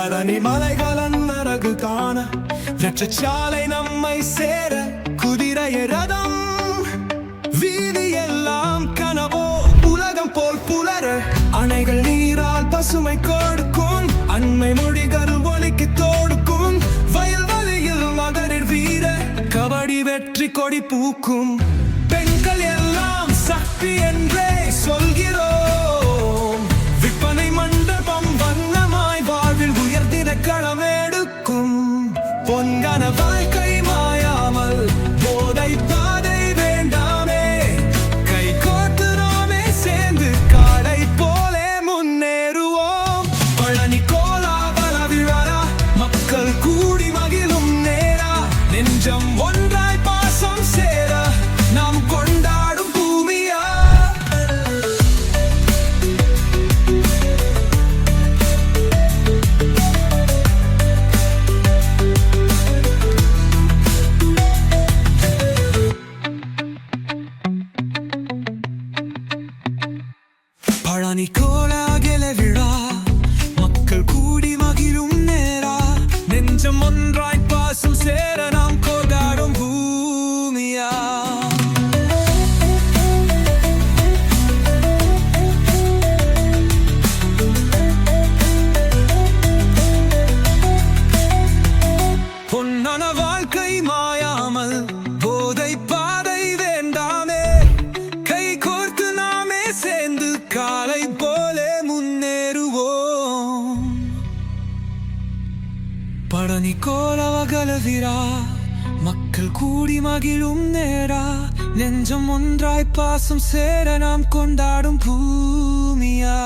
பரணி மலைகளன் அழகு காண சாலை நம்மை சேர குதிரைய ரதம். வீதி எல்லாம் கனவோ உலகம் போல் புலர அணைகள் நீரால் பசுமை கொடுக்கும். அண்மை மொழிகள் ஒலிக்கு தோடுக்கும். வயல்வெளியில் மகரில் வீர கபடி வெற்றி கொடி பூக்கும். பொன்கன வாழ்க்கை மாயாமல் போதை பாதை வேண்டாமே. கை கோர்த்து நாமே சேர்ந்து காடை போலே முன்னேறுவோம். பழனி கோலாபல விழா மக்கள் கூடி மகிழும் நேரா. நெஞ்சம் ஒன்றாய் பழனி கோலாகல விழா மக்கள் கூடி மகிழும் நேரா. நெஞ்சம் ஒன்றாய் பாசம் சேர நாம் கொண்டாடும் பூமியா. பொன்னான வாழ்க்கை மாயா. பாட நிக்கோலவகலதிரா மக்கள் கூடி மகிழும் நேரா. நெஞ்சம் ஒன்றாய் பாசம் சேர நாம் கொண்டாடும் பூமியா.